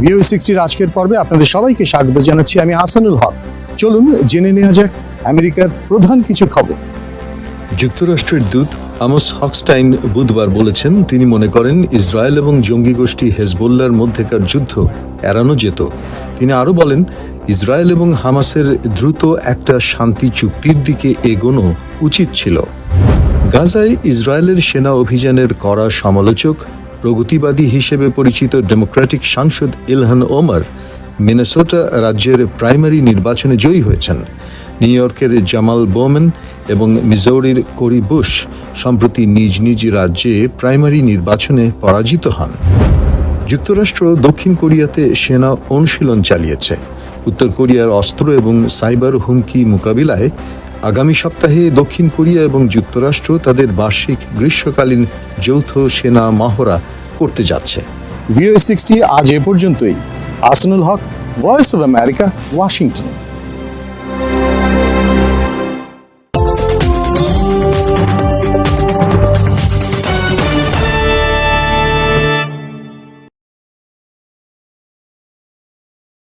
ভিও সিক্সটির আজকের পর্বে আপনাদের সবাইকে স্বাগত জানাচ্ছি আমি হাসানুল হক। চলুন জেনে নেওয়া যাক আমেরিকার প্রধান কিছু খবর। যুক্তরাষ্ট্রের দূত আমস হকস্টাইন বুধবার বলেছেন, তিনি মনে করেন ইসরায়েল এবং জঙ্গি গোষ্ঠী হেজবোল্লার মধ্যেকার যুদ্ধ এড়ানো যেত। তিনি আরও বলেন, ইসরায়েল এবং হামাসের দ্রুত একটা শান্তি চুক্তির দিকে এগোনো উচিত ছিল। গাজায় ইসরায়েলের সেনা অভিযানের কড়া সমালোচক প্রগতিবাদী হিসেবে পরিচিত ডেমোক্রেটিক সাংসদ ইলহান ওমর মিনেসোটা রাজ্যের প্রাইমারি নির্বাচনে জয়ী হয়েছেন। নিউ ইয়র্কের জামাল বোমেন এবং মিজৌরির কোরি বুশ সম্প্রতি নিজ নিজ রাজ্যে প্রাইমারি নির্বাচনে পরাজিত হন। যুক্তরাষ্ট্র দক্ষিণ কোরিয়াতে সেনা অনুশীলন চালিয়েছে। উত্তর কোরিয়ার অস্ত্র এবং সাইবার হুমকি মোকাবিলায় আগামী সপ্তাহে দক্ষিণ কোরিয়া এবং যুক্তরাষ্ট্র তাদের বার্ষিক গ্রীষ্মকালীন যৌথ সেনা মহড়া করতে যাচ্ছে। ভিও সিক্সটি আজ এ পর্যন্তই। Asnul Haque voice of America Washington